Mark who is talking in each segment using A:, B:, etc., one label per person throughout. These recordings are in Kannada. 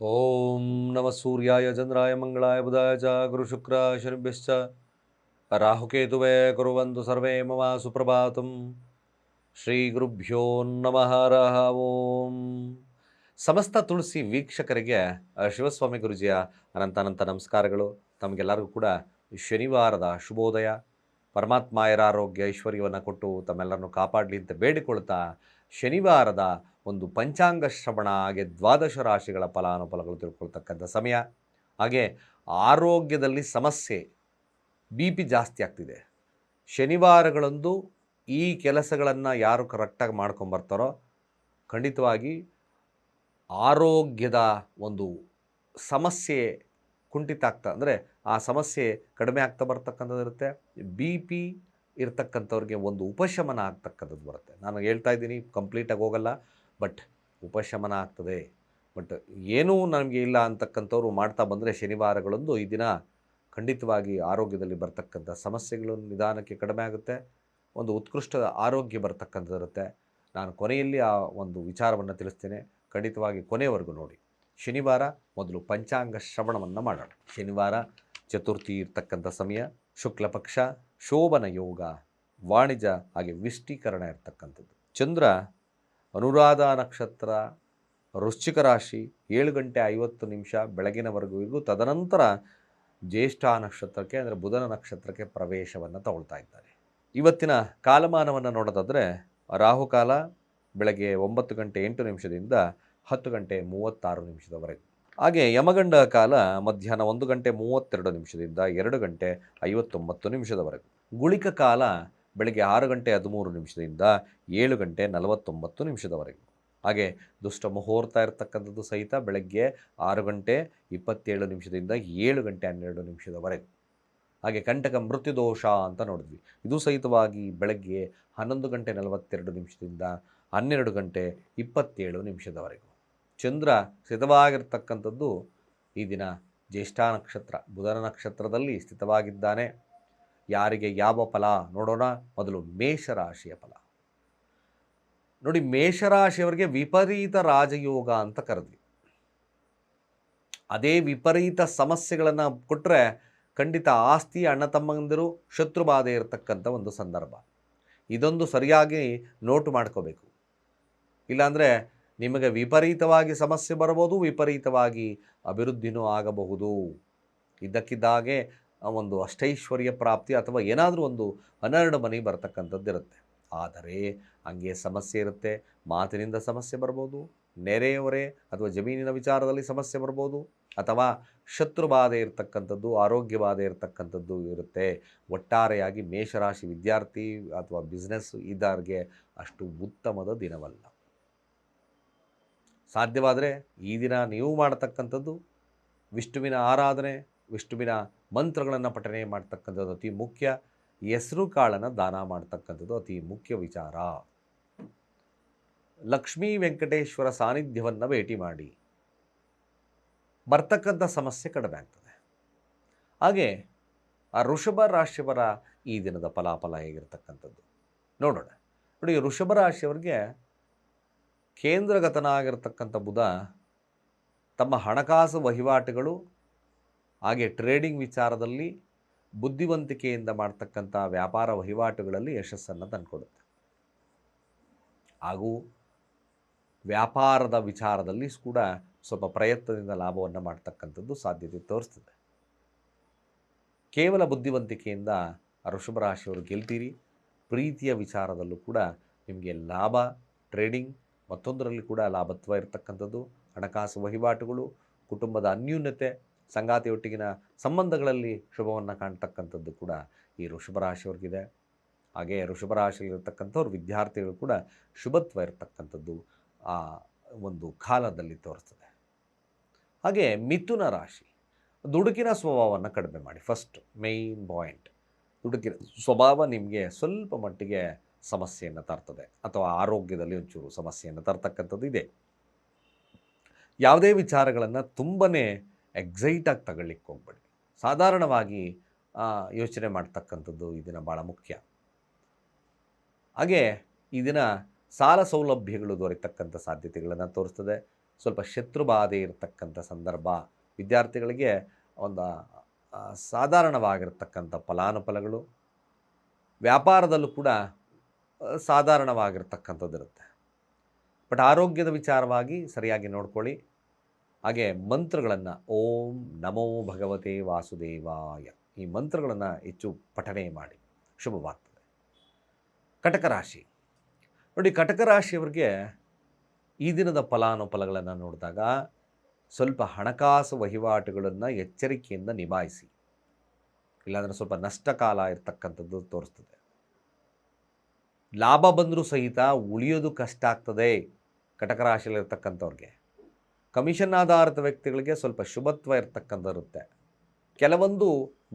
A: ಓಂ ನಮ ಸೂರ್ಯಾಯ ಚಂದ್ರಾಯ ಮಂಗಳಾಯ ಬುಧಾಯ ಚ ಗುರುಶುಕ್ರ ಶನಿಭ್ಯಶ್ಚ ರಾಹುಕೇತುವೇ ಕುರುವಂತು ಸರ್ವೇ ಮಮ ಸುಪ್ರಭಾತಂ ಶ್ರೀ ಗುರುಭ್ಯೋ ನಮಃ ಓಂ ಸಮಸ್ತ ತುಳಸಿ ವೀಕ್ಷಕರಿಗೆ ಶಿವಸ್ವಾಮಿ ಗುರುಜಿಯ ಅನಂತ ಅನಂತ ನಮಸ್ಕಾರಗಳು. ತಮಗೆಲ್ಲರಿಗೂ ಕೂಡ ಶನಿವಾರದ ಶುಭೋದಯ. ಪರಮಾತ್ಮ ಆರೋಗ್ಯ, ಐಶ್ವರ್ಯವನ್ನು ಕೊಟ್ಟು ತಮ್ಮೆಲ್ಲರನ್ನು ಕಾಪಾಡಲಿ ಅಂತ ಬೇಡಿಕೊಳ್ತಾ ಶನಿವಾರದ ಒಂದು ಪಂಚಾಂಗ ಶ್ರವಣ, ಹಾಗೆ ದ್ವಾದಶ ರಾಶಿಗಳ ಫಲಾನುಫಲಗಳು ತಿಳ್ಕೊಳ್ತಕ್ಕಂಥ ಸಮಯ. ಹಾಗೆ ಆರೋಗ್ಯದಲ್ಲಿ ಸಮಸ್ಯೆ, ಬಿ ಪಿ ಜಾಸ್ತಿ ಆಗ್ತಿದೆ. ಶನಿವಾರಗಳಂದು ಈ ಕೆಲಸಗಳನ್ನು ಯಾರು ಕರೆಕ್ಟಾಗಿ ಮಾಡ್ಕೊಂಬರ್ತಾರೋ ಖಂಡಿತವಾಗಿ ಆರೋಗ್ಯದ ಒಂದು ಸಮಸ್ಯೆ ಕುಂಠಿತ ಆಗ್ತಾ, ಅಂದರೆ ಆ ಸಮಸ್ಯೆ ಕಡಿಮೆ ಆಗ್ತಾ ಬರ್ತಕ್ಕಂಥದ್ದು ಇರುತ್ತೆ. ಬಿ ಪಿ ಇರ್ತಕ್ಕಂಥವ್ರಿಗೆ ಒಂದು ಉಪಶಮನ ಆಗ್ತಕ್ಕಂಥದ್ದು ಬರುತ್ತೆ. ನಾನು ಹೇಳ್ತಾ ಇದ್ದೀನಿ, ಕಂಪ್ಲೀಟಾಗಿ ಹೋಗಲ್ಲ. ಬಟ್ ಉಪಶಮನ ಆಗ್ತದೆ. ಬಟ್ ಏನೂ ನಮಗೆ ಇಲ್ಲ ಅಂತಕ್ಕಂಥವ್ರು ಮಾಡ್ತಾ ಬಂದರೆ ಶನಿವಾರಗಳಂದು ಈ ದಿನ ಖಂಡಿತವಾಗಿ ಆರೋಗ್ಯದಲ್ಲಿ ಬರ್ತಕ್ಕಂಥ ಸಮಸ್ಯೆಗಳು ನಿಧಾನಕ್ಕೆ ಕಡಿಮೆ ಆಗುತ್ತೆ. ಒಂದು ಉತ್ಕೃಷ್ಟ ಆರೋಗ್ಯ ಬರ್ತಕ್ಕಂಥದ್ದಿರುತ್ತೆ. ನಾನು ಕೊನೆಯಲ್ಲಿ ಆ ಒಂದು ವಿಚಾರವನ್ನು ತಿಳಿಸ್ತೇನೆ. ಖಂಡಿತವಾಗಿ ಕೊನೆಯವರೆಗೂ ನೋಡಿ. ಶನಿವಾರ ಮೊದಲು ಪಂಚಾಂಗ ಶ್ರವಣವನ್ನು ಮಾಡೋಣ. ಶನಿವಾರ ಚತುರ್ಥಿ ಇರ್ತಕ್ಕಂಥ ಸಮಯ, ಶುಕ್ಲ ಪಕ್ಷ, ಶೋಭನ ಯೋಗ, ವಾಣಿಜ್ಯ ಹಾಗೆ ವಿಷ್ಟೀಕರಣ ಇರ್ತಕ್ಕಂಥದ್ದು. ಚಂದ್ರ ಅನುರಾಧ ನಕ್ಷತ್ರ, ವೃಶ್ಚಿಕ ರಾಶಿ, ಏಳು ಗಂಟೆ ಐವತ್ತು ನಿಮಿಷ ಬೆಳಗಿನವರೆಗೂ ತದನಂತರ ಜ್ಯೇಷ್ಠ ನಕ್ಷತ್ರಕ್ಕೆ ಅಂದರೆ ಬುಧನ ನಕ್ಷತ್ರಕ್ಕೆ ಪ್ರವೇಶವನ್ನು ತಗೊಳ್ತಾ ಇದ್ದಾರೆ. ಇವತ್ತಿನ ಕಾಲಮಾನವನ್ನು ನೋಡೋದಾದರೆ ರಾಹುಕಾಲ ಬೆಳಗ್ಗೆ ಒಂಬತ್ತು ಗಂಟೆ ಎಂಟು ನಿಮಿಷದಿಂದ ಹತ್ತು ಗಂಟೆ ಮೂವತ್ತಾರು ನಿಮಿಷದವರೆಗೆ. ಹಾಗೆ ಯಮಗಂಡ ಕಾಲ ಮಧ್ಯಾಹ್ನ ಒಂದು ಗಂಟೆ ಮೂವತ್ತೆರಡು ನಿಮಿಷದಿಂದ ಎರಡು ಗಂಟೆ ಐವತ್ತೊಂಬತ್ತು ನಿಮಿಷದವರೆಗೆ. ಗುಳಿಕ ಕಾಲ ಬೆಳಗ್ಗೆ ಆರು ಗಂಟೆ ಹದಿಮೂರು ನಿಮಿಷದಿಂದ ಏಳು ಗಂಟೆ ನಲವತ್ತೊಂಬತ್ತು ನಿಮಿಷದವರೆಗೆ. ಹಾಗೆ ದುಷ್ಟ ಮುಹೂರ್ತ ಇರತಕ್ಕಂಥದ್ದು ಸಹಿತ ಬೆಳಗ್ಗೆ ಆರು ಗಂಟೆ ಇಪ್ಪತ್ತೇಳು ನಿಮಿಷದಿಂದ ಏಳು ಗಂಟೆ ಹನ್ನೆರಡು ನಿಮಿಷದವರೆಗೆ. ಹಾಗೆ ಕಂಟಕ ಮೃತ್ಯು ದೋಷ ಅಂತ ನೋಡಿದ್ವಿ. ಇದು ಸಹಿತವಾಗಿ ಬೆಳಗ್ಗೆ ಹನ್ನೊಂದು ಗಂಟೆ ನಲವತ್ತೆರಡು ನಿಮಿಷದಿಂದ ಹನ್ನೆರಡು ಗಂಟೆ ಇಪ್ಪತ್ತೇಳು ನಿಮಿಷದವರೆಗೂ. ಚಂದ್ರ ಸ್ಥಿತವಾಗಿರ್ತಕ್ಕಂಥದ್ದು ಈ ದಿನ ಜ್ಯೇಷ್ಠ ನಕ್ಷತ್ರ ಬುಧನ ನಕ್ಷತ್ರದಲ್ಲಿ ಸ್ಥಿತವಾಗಿದ್ದಾನೆ. ಯಾರಿಗೆ ಯಾವ ಫಲ ನೋಡೋಣ? ಮೊದಲು ಮೇಷರಾಶಿಯ ಫಲ. ನೋಡಿ, ಮೇಷರಾಶಿಯವರಿಗೆ ವಿಪರೀತ ರಾಜಯೋಗ ಅಂತ ಕರೆದ್ವಿ. ಅದೇ ವಿಪರೀತ ಸಮಸ್ಯೆಗಳನ್ನು ಕೊಟ್ಟರೆ ಖಂಡಿತ ಆಸ್ತಿ, ಅಣ್ಣ ತಮ್ಮಂದಿರು ಶತ್ರು ಬಾಧೆ ಇರತಕ್ಕಂಥ ಒಂದು ಸಂದರ್ಭ. ಇದೊಂದು ಸರಿಯಾಗಿ ನೋಟು ಮಾಡ್ಕೋಬೇಕು. ಇಲ್ಲಾಂದರೆ ನಿಮಗೆ ವಿಪರೀತವಾಗಿ ಸಮಸ್ಯೆ ಬರ್ಬೋದು ವಿಪರೀತವಾಗಿ ಅಭಿವೃದ್ಧಿನೂ ಆಗಬಹುದು. ಇದ್ದಕ್ಕಿದ್ದಾಗೆ ಒಂದು ಅಷ್ಟೈಶ್ವರ್ಯ ಪ್ರಾಪ್ತಿ ಅಥವಾ ಏನಾದರೂ ಒಂದು ಹನ್ನೆರಡು ಮನೆ ಬರ್ತಕ್ಕಂಥದ್ದು ಇರುತ್ತೆ. ಆದರೆ ಹಂಗೆ ಸಮಸ್ಯೆ ಇರುತ್ತೆ, ಮಾತಿನಿಂದ ಸಮಸ್ಯೆ ಬರ್ಬೋದು, ನೆರೆಯವರೇ ಅಥವಾ ಜಮೀನಿನ ವಿಚಾರದಲ್ಲಿ ಸಮಸ್ಯೆ ಬರ್ಬೋದು ಅಥವಾ ಶತ್ರು ಬಾಧೆ ಇರತಕ್ಕಂಥದ್ದು, ಆರೋಗ್ಯ ಬಾಧೆ ಇರತಕ್ಕಂಥದ್ದು ಇರುತ್ತೆ. ಒಟ್ಟಾರೆಯಾಗಿ ಮೇಷರಾಶಿ ವಿದ್ಯಾರ್ಥಿ ಅಥವಾ ಬಿಸ್ನೆಸ್ ಇದ್ದವ್ರಿಗೆ ಅಷ್ಟು ಉತ್ತಮದ ದಿನವಲ್ಲ. ಸಾಧ್ಯವಾದರೆ ಈ ದಿನ ನೀವು ಮಾಡತಕ್ಕಂಥದ್ದು ವಿಷ್ಣುವಿನ ಆರಾಧನೆ, ವಿಷ್ಣುವಿನ ಮಂತ್ರಗಳನ್ನು ಪಠನೆ ಮಾಡ್ತಕ್ಕಂಥದ್ದು ಅತಿ ಮುಖ್ಯ. ಹೆಸರು ಕಾಳನ್ನು ದಾನ ಮಾಡ್ತಕ್ಕಂಥದ್ದು ಅತಿ ಮುಖ್ಯ ವಿಚಾರ. ಲಕ್ಷ್ಮೀ ವೆಂಕಟೇಶ್ವರ ಸಾನ್ನಿಧ್ಯವನ್ನು ಭೇಟಿ ಮಾಡಿ. ಬರ್ತಕ್ಕಂಥ ಸಮಸ್ಯೆ ಕಡಿಮೆ ಆಗ್ತದೆ. ಹಾಗೆ ಆ ಋಷಭ ರಾಶಿಯವರ ಈ ದಿನದ ಫಲಾಫಲ ಹೇಗಿರ್ತಕ್ಕಂಥದ್ದು? ನೋಡೋಣ. ನೋಡಿ ಋಷಭ ರಾಶಿಯವರಿಗೆ ಕೇಂದ್ರಗತನಾಗಿರ್ತಕ್ಕಂಥ ಬುಧ ತಮ್ಮ ಹಣಕಾಸು ವಹಿವಾಟುಗಳು ಹಾಗೆ ಟ್ರೇಡಿಂಗ್ ವಿಚಾರದಲ್ಲಿ ಬುದ್ಧಿವಂತಿಕೆಯಿಂದ ಮಾಡ್ತಕ್ಕಂಥ ವ್ಯಾಪಾರ ವಹಿವಾಟುಗಳಲ್ಲಿ ಯಶಸ್ಸನ್ನು ತಂದುಕೊಡುತ್ತೆ ಹಾಗೂ ವ್ಯಾಪಾರದ ವಿಚಾರದಲ್ಲಿ ಕೂಡ ಸ್ವಲ್ಪ ಪ್ರಯತ್ನದಿಂದ ಲಾಭವನ್ನು ಮಾಡ್ತಕ್ಕಂಥದ್ದು ಸಾಧ್ಯತೆ ತೋರಿಸ್ತದೆ. ಕೇವಲ ಬುದ್ಧಿವಂತಿಕೆಯಿಂದ ಋಷಭ ರಾಶಿಯವರು ಗೆಲ್ತೀರಿ. ಪ್ರೀತಿಯ ವಿಚಾರದಲ್ಲೂ ಕೂಡ ನಿಮಗೆ ಲಾಭ ಟ್ರೇಡಿಂಗ್ ಮತ್ತೊಂದರಲ್ಲಿ ಕೂಡ ಲಾಭತ್ವ ಇರತಕ್ಕಂಥದ್ದು, ಹಣಕಾಸು ವಹಿವಾಟುಗಳು, ಕುಟುಂಬದ ಅನ್ಯೂನ್ಯತೆ ಸಂಗಾತಿಯೊಟ್ಟಿಗಿನ ಸಂಬಂಧಗಳಲ್ಲಿ ಶುಭವನ್ನು ಕಾಣ್ತಕ್ಕಂಥದ್ದು ಕೂಡ ಈ ವೃಷಭ ರಾಶಿಯವ್ರಿಗಿದೆ. ಹಾಗೆ ವೃಷಭ ರಾಶಿಯಲ್ಲಿರ್ತಕ್ಕಂಥವ್ರು ವಿದ್ಯಾರ್ಥಿಗಳು ಕೂಡ ಶುಭತ್ವ ಇರತಕ್ಕಂಥದ್ದು ಆ ಒಂದು ಕಾಲದಲ್ಲಿ ತೋರಿಸ್ತದೆ. ಹಾಗೆ ಮಿಥುನ ರಾಶಿ, ದುಡುಕಿನ ಸ್ವಭಾವವನ್ನು ಕಡಿಮೆ ಮಾಡಿ. ಫಸ್ಟ್ ಮೇಯ್ನ್ ಪಾಯಿಂಟ್ ದುಡುಕಿನ ಸ್ವಭಾವ ನಿಮಗೆ ಸ್ವಲ್ಪ ಮಟ್ಟಿಗೆ ಸಮಸ್ಯೆಯನ್ನು ತರ್ತದೆ ಅಥವಾ ಆರೋಗ್ಯದಲ್ಲಿ ಒಂಚೂರು ಸಮಸ್ಯೆಯನ್ನು ತರ್ತಕ್ಕಂಥದ್ದು ಇದೆ. ಯಾವುದೇ ವಿಚಾರಗಳನ್ನು ತುಂಬನೇ ಎಕ್ಸೈಟಾಗಿ ತಗೊಳ್ಳಿಕ್ಕೆ ಹೋಗ್ಬೇಡಿ. ಸಾಧಾರಣವಾಗಿ ಯೋಚನೆ ಮಾಡ್ತಕ್ಕಂಥದ್ದು ಈ ದಿನ ಭಾಳ ಮುಖ್ಯ. ಹಾಗೆ ಈ ಸಾಲ ಸೌಲಭ್ಯಗಳು ದೊರೆತಕ್ಕಂಥ ಸಾಧ್ಯತೆಗಳನ್ನು ತೋರಿಸ್ತದೆ. ಸ್ವಲ್ಪ ಶತ್ರುಬಾಧೆ ಇರತಕ್ಕಂಥ ಸಂದರ್ಭ ವಿದ್ಯಾರ್ಥಿಗಳಿಗೆ ಒಂದು ಸಾಧಾರಣವಾಗಿರ್ತಕ್ಕಂಥ ಫಲಾನುಫಲಗಳು. ವ್ಯಾಪಾರದಲ್ಲೂ ಕೂಡ ಸಾಧಾರಣವಾಗಿರ್ತಕ್ಕಂಥದ್ದಿರುತ್ತೆ. ಬಟ್ ಆರೋಗ್ಯದ ವಿಚಾರವಾಗಿ ಸರಿಯಾಗಿ ನೋಡ್ಕೊಳ್ಳಿ. ಹಾಗೆ ಮಂತ್ರಗಳನ್ನು ಓಂ ನಮೋ ಭಗವತೆ ವಾಸುದೇವಾಯ ಈ ಮಂತ್ರಗಳನ್ನು ಹೆಚ್ಚು ಪಠನೆ ಮಾಡಿ. ಶುಭವಾಗ್ತದೆ ಕಟಕ ರಾಶಿ. ನೋಡಿ ಕಟಕ ರಾಶಿಯವರಿಗೆ ಈ ದಿನದ ಫಲಾನುಫಲಗಳನ್ನು ನೋಡಿದಾಗ ಸ್ವಲ್ಪ ಹಣಕಾಸು ವಹಿವಾಟುಗಳನ್ನು ಎಚ್ಚರಿಕೆಯಿಂದ ನಿಭಾಯಿಸಿ. ಇಲ್ಲಾಂದರೆ ಸ್ವಲ್ಪ ನಷ್ಟ ಕಾಲ ಇರ್ತಕ್ಕಂಥದ್ದು ತೋರಿಸ್ತದೆ. ಲಾಭ ಬಂದರೂ ಸಹಿತ ಉಳಿಯೋದು ಕಷ್ಟ ಆಗ್ತದೆ ಕಟಕ ರಾಶಿಯಲ್ಲಿರ್ತಕ್ಕಂಥವ್ರಿಗೆ. ಕಮಿಷನ್ ಆಧಾರಿತ ವ್ಯಕ್ತಿಗಳಿಗೆ ಸ್ವಲ್ಪ ಶುಭತ್ವ ಇರ್ತಕ್ಕಂಥ ಇರುತ್ತೆ ಕೆಲವೊಂದು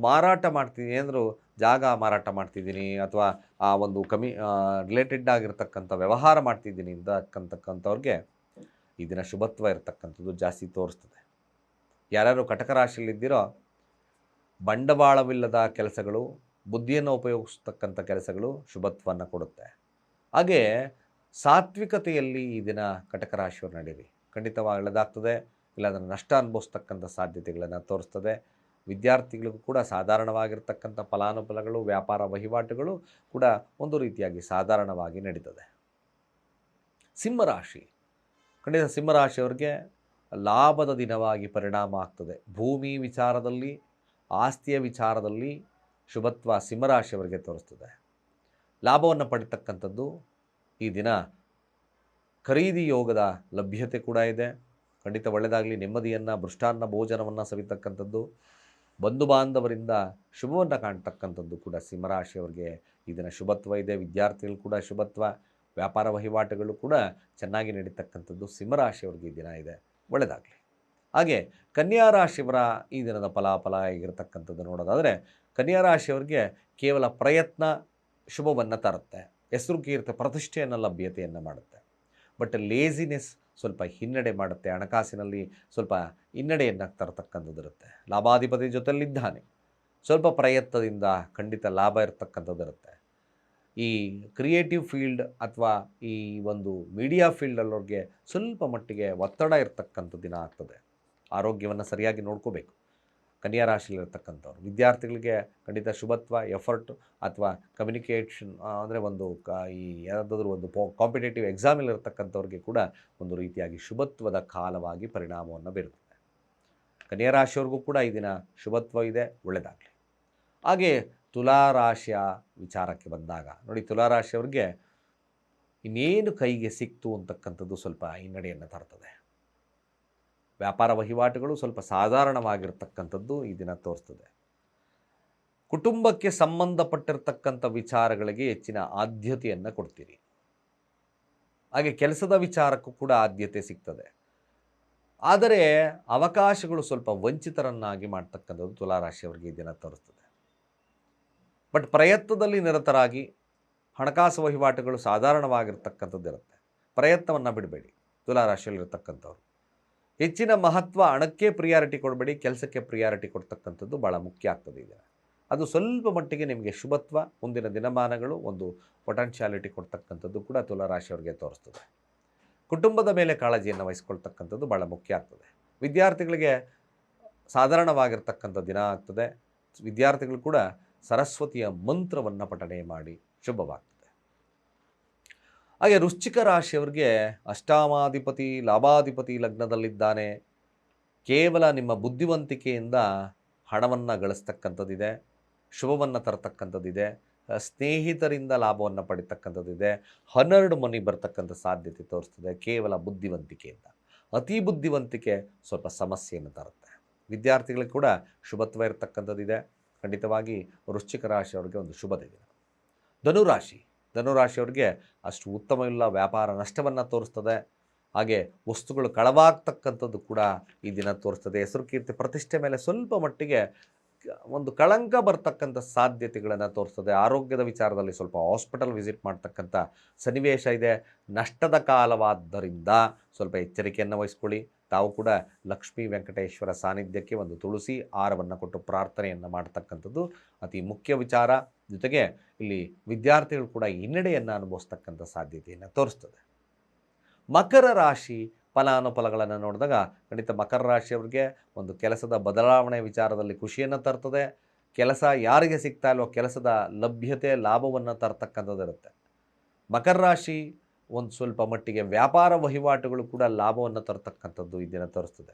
A: ಮಾರಾಟ ಮಾಡ್ತಿದ್ದೀನಿ ಅಂದರೂ ಜಾಗ ಮಾರಾಟ ಮಾಡ್ತಿದ್ದೀನಿ ಅಥವಾ ಆ ಒಂದು ಕಮಿ ರಿಲೇಟೆಡ್ ಆಗಿರ್ತಕ್ಕಂಥ ವ್ಯವಹಾರ ಮಾಡ್ತಿದ್ದೀನಿ ಈ ದಿನ ಶುಭತ್ವ ಇರತಕ್ಕಂಥದ್ದು ಜಾಸ್ತಿ ತೋರಿಸ್ತದೆ. ಯಾರ್ಯಾರು ಕಟಕ ರಾಶಿಯಲ್ಲಿದ್ದೀರೋ, ಬಂಡವಾಳವಿಲ್ಲದ ಕೆಲಸಗಳು, ಬುದ್ಧಿಯನ್ನು ಉಪಯೋಗಿಸ್ತಕ್ಕಂಥ ಕೆಲಸಗಳು ಶುಭತ್ವವನ್ನು ಕೊಡುತ್ತೆ. ಹಾಗೆ ಸಾತ್ವಿಕತೆಯಲ್ಲಿ ಈ ದಿನ ಕಟಕ ರಾಶಿಯವರು ನಡೀರಿ. ಖಂಡಿತವಾಗಿ ಇಲ್ಲ, ಅದನ್ನು ನಷ್ಟ ಅನುಭವಿಸ್ತಕ್ಕಂಥ ಸಾಧ್ಯತೆಗಳನ್ನು ತೋರಿಸ್ತದೆ. ವಿದ್ಯಾರ್ಥಿಗಳಿಗೂ ಕೂಡ ಸಾಧಾರಣವಾಗಿರ್ತಕ್ಕಂಥ ಫಲಾನುಫಲಗಳು ವ್ಯಾಪಾರ ವಹಿವಾಟುಗಳು ಕೂಡ ಒಂದು ರೀತಿಯಾಗಿ ಸಾಧಾರಣವಾಗಿ ನಡೀತದೆ. ಸಿಂಹರಾಶಿ. ಖಂಡಿತ ಸಿಂಹರಾಶಿಯವರಿಗೆ ಲಾಭದ ದಿನವಾಗಿ ಪರಿಣಾಮ ಆಗ್ತದೆ. ಭೂಮಿ ವಿಚಾರದಲ್ಲಿ, ಆಸ್ತಿಯ ವಿಚಾರದಲ್ಲಿ ಶುಭತ್ವ ಸಿಂಹರಾಶಿಯವರಿಗೆ ತೋರಿಸ್ತದೆ. ಲಾಭವನ್ನು ಪಡಿತಕ್ಕಂಥದ್ದು ಈ ದಿನ ಖರೀದಿ ಯೋಗದ ಲಭ್ಯತೆ ಕೂಡ ಇದೆ. ಖಂಡಿತ ಒಳ್ಳೆಯದಾಗಲಿ ನೆಮ್ಮದಿಯನ್ನು ಭೃಷ್ಟಾನ್ನ ಭೋಜನವನ್ನು ಸವಿತಕ್ಕಂಥದ್ದು. ಬಂಧು ಬಾಂಧವರಿಂದ ಶುಭವನ್ನು ಕಾಣ್ತಕ್ಕಂಥದ್ದು ಕೂಡ ಸಿಂಹರಾಶಿಯವರಿಗೆ ದಿನ ಶುಭತ್ವ ಇದೆ. ವಿದ್ಯಾರ್ಥಿಗಳು ಕೂಡ ಶುಭತ್ವ, ವ್ಯಾಪಾರ ವಹಿವಾಟುಗಳು ಕೂಡ ಚೆನ್ನಾಗಿ ನಡೀತಕ್ಕಂಥದ್ದು ಸಿಂಹರಾಶಿಯವರಿಗೆ ಈ ದಿನ ಇದೆ. ಒಳ್ಳೆಯದಾಗಲಿ ಹಾಗೆ ಕನ್ಯಾ ರಾಶಿಯವರ ಈ ದಿನದ ಫಲಾಫಲ ಆಗಿರತಕ್ಕಂಥದ್ದು ನೋಡೋದಾದರೆ, ಕನ್ಯಾ ರಾಶಿಯವರಿಗೆ ಕೇವಲ ಪ್ರಯತ್ನ ಶುಭವನ್ನು ತರುತ್ತೆ. ಹೆಸರು ಕೀರ್ತ ಪ್ರತಿಷ್ಠೆಯನ್ನು ಲಭ್ಯತೆಯನ್ನು ಮಾಡುತ್ತೆ. ಬಟ್ ಲೇಸಿನೆಸ್ ಸ್ವಲ್ಪ ಹಿನ್ನಡೆ ಮಾಡುತ್ತೆ. ಹಣಕಾಸಿನಲ್ಲಿ ಸ್ವಲ್ಪ ಹಿನ್ನಡೆಯನ್ನು ತರತಕ್ಕಂಥದ್ದಿರುತ್ತೆ. ಲಾಭಾಧಿಪತಿ ಜೊತೆಯಲ್ಲಿದ್ದಾನೆ. ಸ್ವಲ್ಪ ಪ್ರಯತ್ನದಿಂದ ಖಂಡಿತ ಲಾಭ ಇರತಕ್ಕಂಥದ್ದಿರುತ್ತೆ. ಈ ಕ್ರಿಯೇಟಿವ್ ಫೀಲ್ಡ್ ಅಥವಾ ಈ ಒಂದು ಮೀಡಿಯಾ ಫೀಲ್ಡಲ್ಲವ್ರಿಗೆ ಸ್ವಲ್ಪ ಮಟ್ಟಿಗೆ ಒತ್ತಡ ಇರತಕ್ಕಂಥ ದಿನ ಆಗ್ತದೆ. ಆರೋಗ್ಯವನ್ನು ಸರಿಯಾಗಿ ನೋಡ್ಕೋಬೇಕು. ಕನ್ಯಾ ರಾಶಿಯಲ್ಲಿರ್ತಕ್ಕಂಥವ್ರು. ವಿದ್ಯಾರ್ಥಿಗಳಿಗೆ ಖಂಡಿತ ಶುಭತ್ವ ಎಫರ್ಟ್ ಅಥವಾ ಕಮ್ಯುನಿಕೇಷನ್ ಅಂದರೆ ಒಂದು ಕ, ಈ ಯಾವುದಾದ್ರೂ ಒಂದು ಪೋ ಕಾಂಪಿಟೇಟಿವ್ ಎಕ್ಸಾಮಲ್ಲಿರ್ತಕ್ಕಂಥವ್ರಿಗೆ ಕೂಡ ಒಂದು ರೀತಿಯಾಗಿ ಶುಭತ್ವದ ಕಾಲವಾಗಿ ಪರಿಣಾಮವನ್ನು ಬೀರುತ್ತದೆ. ಕನ್ಯಾ ರಾಶಿಯವ್ರಿಗೂ ಕೂಡ ಈ ದಿನ ಶುಭತ್ವ ಇದೆ ಒಳ್ಳೆಯದಾಗಲಿ ಹಾಗೆ ತುಲಾರಾಶಿಯ ವಿಚಾರಕ್ಕೆ ಬಂದಾಗ, ನೋಡಿ ತುಲಾರಾಶಿಯವ್ರಿಗೆ ಇನ್ನೇನು ಕೈಗೆ ಸಿಕ್ತು ಅಂತಕ್ಕಂಥದ್ದು ಸ್ವಲ್ಪ ಹಿನ್ನಡೆಯನ್ನು ತರ್ತದೆ. ವ್ಯಾಪಾರ ವಹಿವಾಟುಗಳು ಸ್ವಲ್ಪ ಸಾಧಾರಣವಾಗಿರ್ತಕ್ಕಂಥದ್ದು ಈ ದಿನ ತೋರಿಸ್ತದೆ. ಕುಟುಂಬಕ್ಕೆ ಸಂಬಂಧಪಟ್ಟಿರ್ತಕ್ಕಂಥ ವಿಚಾರಗಳಿಗೆ ಹೆಚ್ಚಿನ ಆದ್ಯತೆಯನ್ನು ಕೊಡ್ತೀರಿ. ಹಾಗೆ ಕೆಲಸದ ವಿಚಾರಕ್ಕೂ ಕೂಡ ಆದ್ಯತೆ ಸಿಗ್ತದೆ. ಆದರೆ ಅವಕಾಶಗಳು ಸ್ವಲ್ಪ ವಂಚಿತರನ್ನಾಗಿ ಮಾಡ್ತಕ್ಕಂಥದ್ದು ತುಲಾರಾಶಿಯವರಿಗೆ ಈ ದಿನ ತೋರಿಸ್ತದೆ. ಬಟ್ ಪ್ರಯತ್ನದಲ್ಲಿ ನಿರತರಾಗಿ ಹಣಕಾಸು ವಹಿವಾಟುಗಳು ಸಾಧಾರಣವಾಗಿರ್ತಕ್ಕಂಥದ್ದು ಇರುತ್ತೆ ಪ್ರಯತ್ನವನ್ನು ಬಿಡಬೇಡಿ. ತುಲಾರಾಶಿಯಲ್ಲಿರ್ತಕ್ಕಂಥವ್ರು. ಹೆಚ್ಚಿನ ಮಹತ್ವ ಹಣಕ್ಕೆ ಪ್ರಿಯಾರಿಟಿ ಕೊಡಬೇಡಿ, ಕೆಲಸಕ್ಕೆ ಪ್ರಿಯಾರಿಟಿ ಕೊಡ್ತಕ್ಕಂಥದ್ದು ಭಾಳ ಮುಖ್ಯ ಆಗ್ತದೆ ಈಗ ಅದು ಸ್ವಲ್ಪ ಮಟ್ಟಿಗೆ ನಿಮಗೆ ಶುಭತ್ವ, ಮುಂದಿನ ದಿನಮಾನಗಳು ಒಂದು ಪೊಟೆನ್ಷಿಯಾಲಿಟಿ ಕೊಡ್ತಕ್ಕಂಥದ್ದು ಕೂಡ ತುಲಾರಾಶಿಯವರಿಗೆ ತೋರಿಸ್ತದೆ. ಕುಟುಂಬದ ಮೇಲೆ ಕಾಳಜಿಯನ್ನು ವಹಿಸ್ಕೊಳ್ತಕ್ಕಂಥದ್ದು ಭಾಳ ಮುಖ್ಯ ಆಗ್ತದೆ. ವಿದ್ಯಾರ್ಥಿಗಳಿಗೆ ಸಾಧಾರಣವಾಗಿರ್ತಕ್ಕಂಥ ದಿನ ಆಗ್ತದೆ. ವಿದ್ಯಾರ್ಥಿಗಳು ಕೂಡ ಸರಸ್ವತಿಯ ಮಂತ್ರವನ್ನು ಪಠನೆ ಮಾಡಿ ಶುಭವಾಗ್ತದೆ. ಹಾಗೆ ವೃಶ್ಚಿಕ ರಾಶಿಯವರಿಗೆ ಅಷ್ಟಾಮಾಧಿಪತಿ, ಲಾಭಾಧಿಪತಿ ಲಗ್ನದಲ್ಲಿದ್ದಾನೆ. ಕೇವಲ ನಿಮ್ಮ ಬುದ್ಧಿವಂತಿಕೆಯಿಂದ ಹಣವನ್ನು ಗಳಿಸ್ತಕ್ಕಂಥದ್ದಿದೆ, ಶುಭವನ್ನು ತರತಕ್ಕಂಥದ್ದಿದೆ ಸ್ನೇಹಿತರಿಂದ ಲಾಭವನ್ನು ಪಡಿತಕ್ಕಂಥದ್ದಿದೆ, ಹನ್ನೆರಡು ಮನಿ ಬರ್ತಕ್ಕಂಥ ಸಾಧ್ಯತೆ ತೋರಿಸ್ತದೆ ಕೇವಲ ಬುದ್ಧಿವಂತಿಕೆಯಿಂದ. ಅತಿ ಬುದ್ಧಿವಂತಿಕೆ ಸ್ವಲ್ಪ ಸಮಸ್ಯೆಯನ್ನು ತರುತ್ತೆ. ವಿದ್ಯಾರ್ಥಿಗಳಿಗೆ ಕೂಡ ಶುಭತ್ವ ಇರತಕ್ಕಂಥದ್ದಿದೆ. ಖಂಡಿತವಾಗಿ ವೃಶ್ಚಿಕ ರಾಶಿಯವರಿಗೆ ಒಂದು ಶುಭದ ದಿನ. ಧನುರಾಶಿ. ಧನುರಾಶಿಯವರಿಗೆ ಅಷ್ಟು ಉತ್ತಮವಿಲ್ಲ ವ್ಯಾಪಾರ ನಷ್ಟವನ್ನು ತೋರಿಸ್ತದೆ. ಹಾಗೆ ವಸ್ತುಗಳು ಕಳವಾಗ್ತಕ್ಕಂಥದ್ದು ಕೂಡ ಈ ದಿನ ತೋರಿಸ್ತದೆ. ಹೆಸರು ಕೀರ್ತಿ ಪ್ರತಿಷ್ಠೆ ಮೇಲೆ ಸ್ವಲ್ಪ ಮಟ್ಟಿಗೆ ಒಂದು ಕಳಂಕ ಬರ್ತಕ್ಕಂಥ ಸಾಧ್ಯತೆಗಳನ್ನು ತೋರಿಸ್ತದೆ. ಆರೋಗ್ಯದ ವಿಚಾರದಲ್ಲಿ ಸ್ವಲ್ಪ ಹಾಸ್ಪಿಟಲ್ ವಿಸಿಟ್ ಮಾಡ್ತಕ್ಕಂಥ ಸನ್ನಿವೇಶ ಇದೆ. ನಷ್ಟದ ಕಾಲವಾದ್ದರಿಂದ ಸ್ವಲ್ಪ ಎಚ್ಚರಿಕೆಯನ್ನು ವಹಿಸ್ಕೊಳ್ಳಿ. ತಾವು ಕೂಡ ಲಕ್ಷ್ಮೀ ವೆಂಕಟೇಶ್ವರ ಸಾನ್ನಿಧ್ಯಕ್ಕೆ ಒಂದು ತುಳಸಿ ಆರವನ್ನು ಕೊಟ್ಟು ಪ್ರಾರ್ಥನೆಯನ್ನು ಮಾಡ್ತಕ್ಕಂಥದ್ದು ಅತಿ ಮುಖ್ಯ ವಿಚಾರ. ಜೊತೆಗೆ ಇಲ್ಲಿ ವಿದ್ಯಾರ್ಥಿಗಳು ಕೂಡ ಹಿನ್ನಡೆಯನ್ನು ಅನುಭವಿಸ್ತಕ್ಕಂಥ ಸಾಧ್ಯತೆಯನ್ನು ತೋರಿಸ್ತದೆ. ಮಕರ ರಾಶಿ ಫಲಾನುಫಲಗಳನ್ನು ನೋಡಿದಾಗ ಖಂಡಿತ ಮಕರ ರಾಶಿಯವರಿಗೆ ಒಂದು ಕೆಲಸದ ಬದಲಾವಣೆ ವಿಚಾರದಲ್ಲಿ ಖುಷಿಯನ್ನು ತರ್ತದೆ. ಕೆಲಸ ಯಾರಿಗೆ ಸಿಗ್ತಾ ಇಲ್ವೋ ಕೆಲಸದ ಲಭ್ಯತೆ, ಲಾಭವನ್ನು ತರ್ತಕ್ಕಂಥದ್ದಿರುತ್ತೆ ಮಕರ ರಾಶಿ ಒಂದು ಸ್ವಲ್ಪ ಮಟ್ಟಿಗೆ ವ್ಯಾಪಾರ ವಹಿವಾಟುಗಳು ಕೂಡ ಲಾಭವನ್ನು ತರ್ತಕ್ಕಂಥದ್ದು ಇದನ್ನು ದಿನ ತೋರಿಸ್ತದೆ.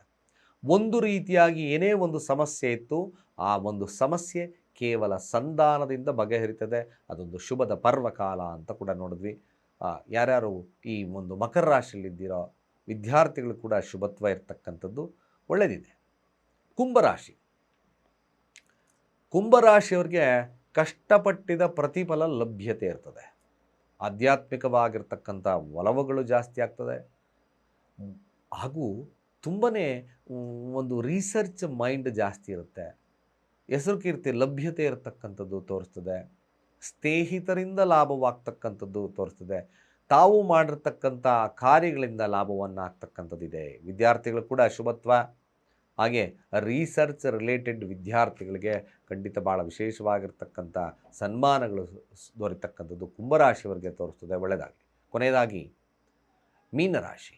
A: ಒಂದು ರೀತಿಯಾಗಿ ಏನೇ ಒಂದು ಸಮಸ್ಯೆ ಇತ್ತು, ಆ ಒಂದು ಸಮಸ್ಯೆ ಕೇವಲ ಸಂಧಾನದಿಂದ ಬಗೆಹರಿತದೆ. ಅದೊಂದು ಶುಭದ ಪರ್ವಕಾಲ ಅಂತ ಕೂಡ ನೋಡಿದ್ವಿ. ಯಾರ್ಯಾರು ಈ ಒಂದು ಮಕರ ರಾಶಿಯಲ್ಲಿದ್ದೀರೋ ವಿದ್ಯಾರ್ಥಿಗಳು ಕೂಡ ಶುಭತ್ವ ಇರ್ತಕ್ಕಂಥದ್ದು ಒಳ್ಳೆಯದಿದೆ ಕುಂಭರಾಶಿ. ಕುಂಭರಾಶಿಯವ್ರಿಗೆ ಕಷ್ಟಪಟ್ಟಿದ ಪ್ರತಿಫಲ ಲಭ್ಯತೆ ಇರ್ತದೆ. ಆಧ್ಯಾತ್ಮಿಕವಾಗಿರ್ತಕ್ಕಂಥ ಒಲವುಗಳು ಜಾಸ್ತಿ ಆಗ್ತದೆ. ಹಾಗೂ ತುಂಬನೇ ಒಂದು ರಿಸರ್ಚ್ ಮೈಂಡ್ ಜಾಸ್ತಿ ಇರುತ್ತೆ. ಹೆಸರು ಕೀರ್ತಿ ಲಭ್ಯತೆ ಇರತಕ್ಕಂಥದ್ದು ತೋರಿಸ್ತದೆ. ಸ್ನೇಹಿತರಿಂದ ಲಾಭವಾಗ್ತಕ್ಕಂಥದ್ದು ತೋರಿಸ್ತದೆ. ತಾವು ಮಾಡಿರ್ತಕ್ಕಂಥ ಕಾರ್ಯಗಳಿಂದ ಲಾಭವನ್ನು ಆಗ್ತಕ್ಕಂಥದ್ದಿದೆ ವಿದ್ಯಾರ್ಥಿಗಳು ಕೂಡ ಶುಭತ್ವ. ಹಾಗೆ ರಿಸರ್ಚ್ ರಿಲೇಟೆಡ್ ವಿದ್ಯಾರ್ಥಿಗಳಿಗೆ ಖಂಡಿತ ಭಾಳ ವಿಶೇಷವಾಗಿರ್ತಕ್ಕಂಥ ಸನ್ಮಾನಗಳು ದೊರೆತಕ್ಕಂಥದ್ದು ಕುಂಭರಾಶಿಯವರಿಗೆ ತೋರಿಸ್ತದೆ. ಒಳ್ಳೆಯದಾಗಿ ಕೊನೆಯದಾಗಿ, ಮೀನರಾಶಿ.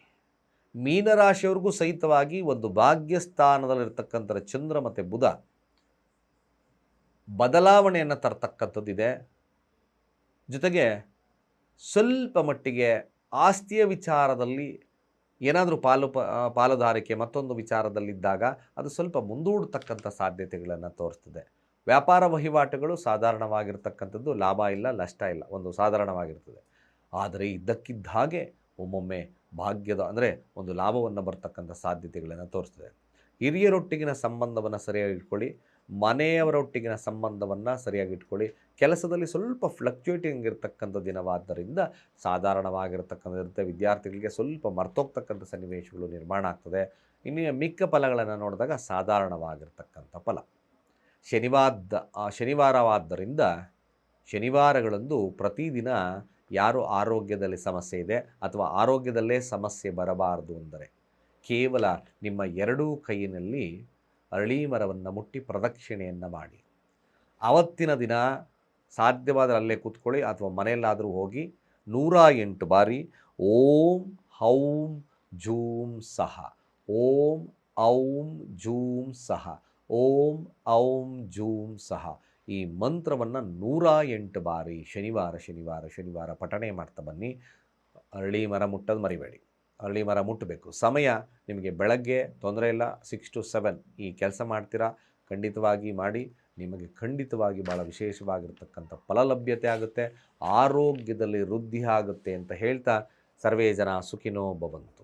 A: ಮೀನರಾಶಿಯವ್ರಿಗೂ ಸಹಿತವಾಗಿ ಒಂದು ಭಾಗ್ಯಸ್ಥಾನದಲ್ಲಿರ್ತಕ್ಕಂಥ ಚಂದ್ರ ಮತ್ತು ಬುಧ. ಬದಲಾವಣೆಯನ್ನು ತರ್ತಕ್ಕಂಥದ್ದಿದೆ. ಜೊತೆಗೆ ಸ್ವಲ್ಪ ಮಟ್ಟಿಗೆ ಆಸ್ತಿಯ ವಿಚಾರದಲ್ಲಿ ಏನಾದರೂ ಪಾಲು ಪಾಲುದಾರಿಕೆ ಮತ್ತೊಂದು ವಿಚಾರದಲ್ಲಿದ್ದಾಗ ಅದು ಸ್ವಲ್ಪ ಮುಂದೂಡತಕ್ಕಂಥ ಸಾಧ್ಯತೆಗಳನ್ನು ತೋರಿಸ್ತದೆ. ವ್ಯಾಪಾರ ವಹಿವಾಟುಗಳು ಸಾಧಾರಣವಾಗಿರ್ತಕ್ಕಂಥದ್ದು ಲಾಭ ಇಲ್ಲ, ನಷ್ಟ ಇಲ್ಲ, ಒಂದು ಸಾಧಾರಣವಾಗಿರ್ತದೆ. ಆದರೆ ಇದ್ದಕ್ಕಿದ್ದ ಹಾಗೆ ಒಮ್ಮೊಮ್ಮೆ ಭಾಗ್ಯದ, ಅಂದರೆ ಒಂದು ಲಾಭವನ್ನು ಬರ್ತಕ್ಕಂಥ ಸಾಧ್ಯತೆಗಳನ್ನು ತೋರಿಸ್ತದೆ. ಹಿರಿಯರೊಟ್ಟಿಗಿನ ಸಂಬಂಧವನ್ನು ಸರಿಯಾಗಿ ಇಟ್ಕೊಳ್ಳಿ. ಮನೆಯವರೊಟ್ಟಿಗಿನ ಸಂಬಂಧವನ್ನು ಸರಿಯಾಗಿ ಇಟ್ಕೊಳ್ಳಿ. ಕೆಲಸದಲ್ಲಿ ಸ್ವಲ್ಪ ಫ್ಲಕ್ಚುಯೇಟಿಂಗ್ ಇರತಕ್ಕಂಥ ದಿನವಾದ್ದರಿಂದ, ಸಾಧಾರಣವಾಗಿರ್ತಕ್ಕಂಥ ವಿದ್ಯಾರ್ಥಿಗಳಿಗೆ ಸ್ವಲ್ಪ ಮರ್ತೋಗ್ತಕ್ಕಂಥ ಸನ್ನಿವೇಶಗಳು ನಿರ್ಮಾಣ ಆಗ್ತದೆ. ಇನ್ನು ಮಿಕ್ಕ ಫಲಗಳನ್ನು ನೋಡಿದಾಗ ಸಾಧಾರಣವಾಗಿರ್ತಕ್ಕಂಥ ಫಲ. ಶನಿವಾದ ಶನಿವಾರವಾದ್ದರಿಂದ ಶನಿವಾರಗಳಂದು ಪ್ರತಿದಿನ ಯಾರು ಆರೋಗ್ಯದಲ್ಲಿ ಸಮಸ್ಯೆ ಇದೆ ಅಥವಾ ಆರೋಗ್ಯದಲ್ಲೇ ಸಮಸ್ಯೆ ಬರಬಾರದು ಅಂದರೆ, ಕೇವಲ ನಿಮ್ಮ ಎರಡೂ ಕೈಯಿನಲ್ಲಿ ಅರಳಿ ಮರವನ್ನು ಮುಟ್ಟಿ ಪ್ರದಕ್ಷಿಣೆಯನ್ನು ಮಾಡಿ. ಆವತ್ತಿನ ದಿನ ಸಾಧ್ಯವಾದರೆ ಅಲ್ಲೇ ಕೂತ್ಕೊಳ್ಳಿ ಅಥವಾ ಮನೆಯಲ್ಲಾದರೂ ಹೋಗಿ ನೂರ ಎಂಟು ಬಾರಿ ಓಂ ಹೌಂ ಜೂಂ ಸಹ. ಓಂ ಔಂ ಜೂಂ ಸಹ. ಓಂ ಔಂ ಜೂಂ ಸಹ. ಈ ಮಂತ್ರವನ್ನು ನೂರ ಎಂಟು ಬಾರಿ ಶನಿವಾರ ಶನಿವಾರ ಶನಿವಾರ ಪಠಣೆ ಮಾಡ್ತಾ ಬನ್ನಿ. ಅರಳಿ ಮರ ಮುಟ್ಟೋದು ಮರಿಬೇಡಿ. ಅರಳಿ ಮರ ಮುಟ್ಟಬೇಕು. ಸಮಯ ನಿಮಗೆ ಬೆಳಗ್ಗೆ ತೊಂದರೆ ಇಲ್ಲ ಸಿಕ್ಸ್ ಟು ಸೆವೆನ್ ಈ ಕೆಲಸ ಮಾಡ್ತೀರಾ, ಖಂಡಿತವಾಗಿ ಮಾಡಿ. ನಿಮಗೆ ಖಂಡಿತವಾಗಿ ಭಾಳ ವಿಶೇಷವಾಗಿರ್ತಕ್ಕಂಥ ಫಲಲಭ್ಯತೆ ಆಗುತ್ತೆ, ಆರೋಗ್ಯದಲ್ಲಿ ವೃದ್ಧಿ ಆಗುತ್ತೆ ಅಂತ ಹೇಳ್ತಾ ಸರ್ವೇ ಜನ ಸುಖಿನೋ ಭವಂತು.